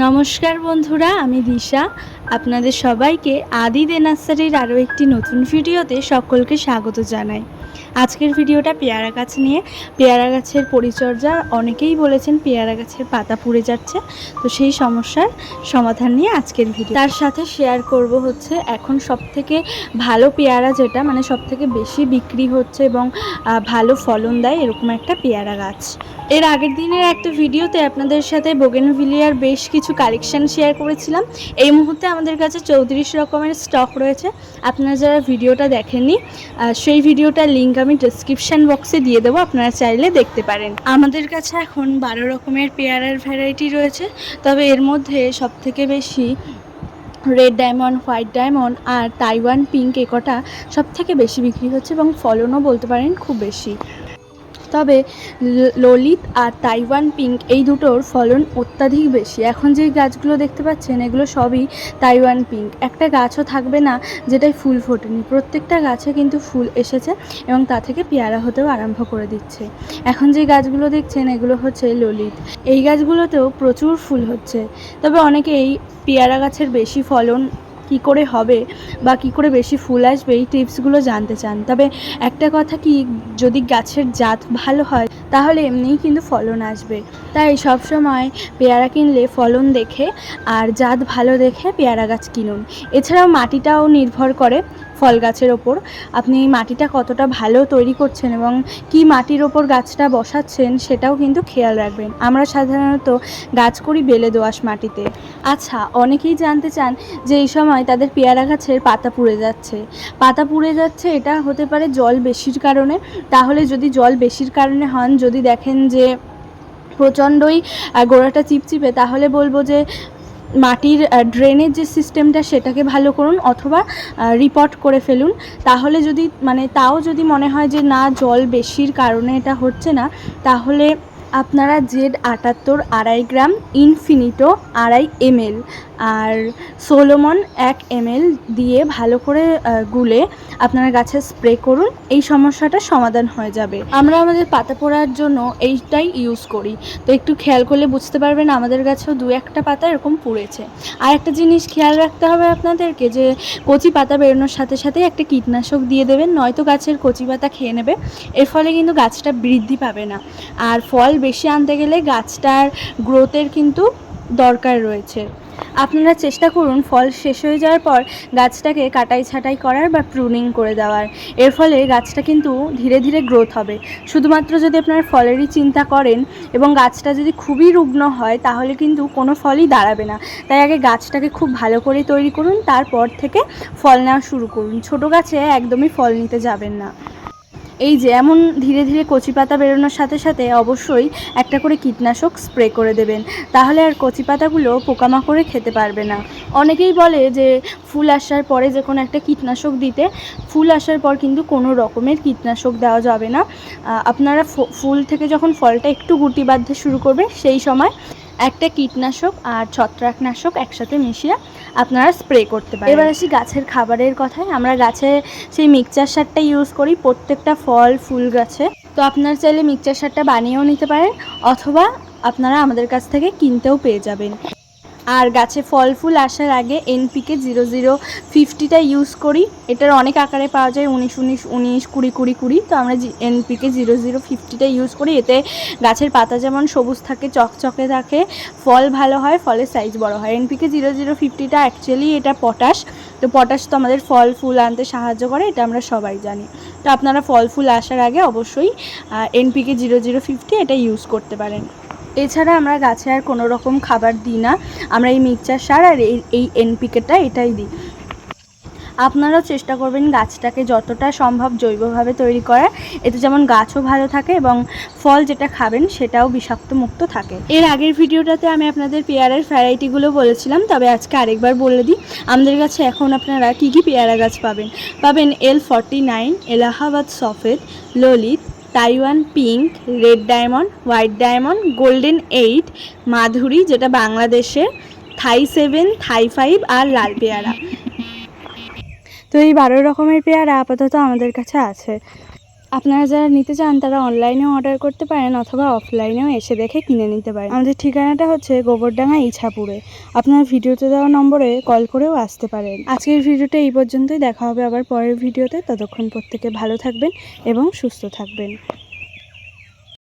নমস্কার বন্ধুরা, আমি দিশা। আপনাদের সবাইকে আদি দে নার্সারির আরও একটি নতুন ভিডিওতে সকলকে স্বাগত জানাই। আজকের ভিডিওটা পেয়ারা গাছ নিয়ে। পেয়ারা গাছের পরিচর্যা, অনেকেই বলেছেন পেয়ারা গাছের পাতা পুড়ে যাচ্ছে। তো সেই সমস্যার সমাধান নিয়ে আজকের ভিডিও। তার সাথে শেয়ার করব হচ্ছে এখন সবথেকে ভালো পেয়ারা যেটা মানে সবথেকে বেশি বিক্রি হচ্ছে এবং ভালো ফলন দেয় এরকম একটা পেয়ারা গাছ। এর আগের দিনের একটা ভিডিওতে আপনাদের সাথে বোগেনভিলিয়ার বেশ কিছু কালেকশান শেয়ার করেছিলাম। এই মুহূর্তে আমাদের কাছে চৌত্রিশ রকমের স্টক রয়েছে। আপনারা যারা ভিডিওটা দেখেননি সেই ভিডিওটা লিঙ্ক আমি ডিসক্রিপশান বক্সে দিয়ে দেবো, আপনারা চাইলে দেখতে পারেন। আমাদের কাছে এখন বারো রকমের পেয়ারার ভ্যারাইটি রয়েছে, তবে এর মধ্যে সবথেকে বেশি রেড ডায়মন্ড হোয়াইট ডায়মন্ড আর তাইওয়ান পিঙ্ক একটা সব থেকে বেশি বিক্রি হচ্ছে এবং ফলনও বলতে পারেন খুব বেশি। তবে ললিত আর তাইওয়ান পিঙ্ক এই দুটোর ফলন অত্যাধিক বেশি। এখন যে গাছগুলো দেখতে পাচ্ছেন, এগুলো সবই তাইওয়ান পিঙ্ক। একটা গাছও থাকবে না যেটাই ফুল ফোটেনি। প্রত্যেকটা গাছে কিন্তু ফুল এসেছে এবং তা থেকে পেয়ারা হতেও আরম্ভ করে দিচ্ছে। এখন যে গাছগুলো দেখছেন, এগুলো হচ্ছে ললিত। এই গাছগুলোতেও প্রচুর ফুল হচ্ছে। তবে অনেকে এই পেয়ারা গাছের বেশি ফলন কি করে হবে বা কি করে বেশি ফুল আসবে, এই টিপসগুলো জানতে চান। তবে একটা কথা কি, যদি গাছের জাত ভালো হয়, তাহলে এমনিই কিন্তু ফলন আসবে। তাই সবসময় পেয়ারা কিনলে ফলন দেখে আর জাত ভালো দেখে পেয়ারা গাছ কিনুন। এছাড়াও মাটিটাও নির্ভর করে ফল গাছের ওপর। আপনি মাটিটা কতটা ভালো তৈরি করছেন এবং কি মাটির ওপর গাছটা বসাচ্ছেন সেটাও কিন্তু খেয়াল রাখবেন। আমরা সাধারণত গাছ করি বেলে দোআঁশ মাটিতে। আচ্ছা অনেকেই জানতে চান যে এই সময় তাদের পেয়ারা গাছের পাতা পুড়ে যাচ্ছে। পাতা পুড়ে যাচ্ছে, এটা হতে পারে জল বেশির কারণে। তাহলে যদি জল বেশির কারণে হন, যদি দেখেন যে প্রচণ্ডই গোড়াটা চিপচিপে, তাহলে বলব যে মাটির ড্রেনের যে সিস্টেমটা সেটাকে ভালো করুন অথবা রিপোর্ট করে ফেলুন। তাহলে যদি মানে তাও যদি মনে হয় যে না, জল বেশির কারণে এটা হচ্ছে না, তাহলে আপনারা জেড আটাত্তর আড়াই গ্রাম ইনফিনিটো আড়াই এমএল আর সোলোমন এক এমএল দিয়ে ভালো করে গুলে আপনারা গাছে স্প্রে করুন, এই সমস্যাটা সমাধান হয়ে যাবে। আমরা আমাদের পাতা পোড়ার জন্য এইটাই ইউজ করি। তো একটু খেয়াল করলে বুঝতে পারবেন, আমাদের গাছেও দু একটা পাতা এরকম পুড়েছে। আর একটা জিনিস খেয়াল রাখতে হবে আপনাদেরকে যে, কচি পাতা বেরোনোর সাথে সাথে একটা কীটনাশক দিয়ে দেবেন, নয়তো গাছের কচি পাতা খেয়ে নেবে। এর ফলে কিন্তু গাছটা বৃদ্ধি পাবে না। আর ফল বেশি আনতে গেলে গাছটার গ্রোথের কিন্তু দরকার রয়েছে। আপনারা চেষ্টা করুন ফল শেষ হয়ে যাওয়ার পর গাছটাকে কাটাই ছাঁটাই করার বা প্রুনিং করে দেওয়ার। এর ফলে গাছটা কিন্তু ধীরে ধীরে গ্রোথ হবে। শুধুমাত্র যদি আপনারা ফলেরই চিন্তা করেন এবং গাছটা যদি খুবই রুগ্ন হয়, তাহলে কিন্তু কোনো ফলই দাঁড়াবে না। তাই আগে গাছটাকে খুব ভালো করে তৈরি করুন, তারপর থেকে ফল নেওয়া শুরু করুন। ছোট গাছে একদমই ফল নিতে যাবেন না। এই যে এমন ধীরে ধীরে কচি পাতা বেরোনোর সাথে সাথে অবশ্যই একটা করে কীটনাশক স্প্রে করে দেবেন। তাহলে আর কচি পাতাগুলো পোকামাকড়ে খেতে পারবে না। অনেকেই বলে যে ফুল আসার পরে যে কোনো একটা কীটনাশক দিতে, ফুল আসার পর কিন্তু কোনো রকমের কীটনাশক দেওয়া যাবে না। আপনারা ফুল থেকে যখন ফলটা একটু গুটি বাঁধতে শুরু করবে, সেই সময় একটা কীটনাশক আর ছত্রাকনাশক একসাথে মিশিয়ে আপনারা স্প্রে করতে পারেন। এবার আসি গাছের খাবারের কথায়। আমরা গাছে সেই মিক্সচার সারটা ইউজ করি প্রত্যেকটা ফল, ফুল গাছে। তো আপনারা চাইলে মিক্সচার সারটা বানিয়েও নিতে পারেন, অথবা আপনারা আমাদের কাছ থেকে কিনতেও পেয়ে যাবেন। আর গাছে ফল ফুল আসার আগে এনপিকে জিরো জিরো ফিফটিটা ইউজ করি। এটার অনেক আকারে পাওয়া যায়, উনিশ উনিশ উনিশ, কুড়ি কুড়ি কুড়ি। তো আমরা এনপিকে জিরো জিরো ফিফটিটা ইউজ করি, এতে গাছের পাতা যেমন সবুজ থাকে, চকচকে থাকে, ফল ভালো হয়, ফলের সাইজ বড় হয়। এনপিকে জিরো জিরো ফিফটিটা অ্যাকচুয়ালি এটা পটাশ তো পটাশ তো আমাদের ফল ফুল আনতে সাহায্য করে, এটা আমরা সবাই জানি। তো আপনারা ফল ফুল আসার আগে অবশ্যই এনপিকে জিরো জিরো ফিফটি এটা ইউজ করতে পারেন। এছাড়া আমরা গাছে আর কোনো রকম খাবার দিই না। আমরা এই মিক্সচার সার আর এই এনপিকেটা এটাই দিই। আপনারাও চেষ্টা করবেন গাছটাকে যতটা সম্ভব জৈবভাবে তৈরি করার। এতে যেমন গাছও ভালো থাকে এবং ফল যেটা খাবেন সেটাও বিষাক্ত মুক্ত থাকে। এর আগের ভিডিওটাতে আমি আপনাদের পেয়ারার ভ্যারাইটিগুলো বলেছিলাম, তবে আজকে আরেকবার বলে দিই। আমাদের কাছে এখন আপনারা কী কী পেয়ারা গাছ পাবেন? পাবেন L forty nine Allahabad সফেদ Lalit Taiwan pink, red diamond, white diamond, golden eight, Madhuri, যেটা বাংলাদেশে, থাই সেভেন, থাই ফাইভ আর লাল পেয়ারা। তো এই বারো রকমের পেয়ারা আপাতত আমাদের কাছে আছে। আপনারা যারা নিতে চান, তারা অনলাইনেও অর্ডার করতে পারেন অথবা অফলাইনেও এসে দেখে কিনে নিতে পারেন। আমাদের ঠিকানাটা হচ্ছে গোবরডাঙ্গা ইছাপুরে। আপনার ভিডিওতে দেওয়া নম্বরে কল করেও আসতে পারেন। আজকের ভিডিওটা এই পর্যন্তই। দেখা হবে আবার পরের ভিডিওতে। ততক্ষণ প্রত্যেকে ভালো থাকবেন এবং সুস্থ থাকবেন।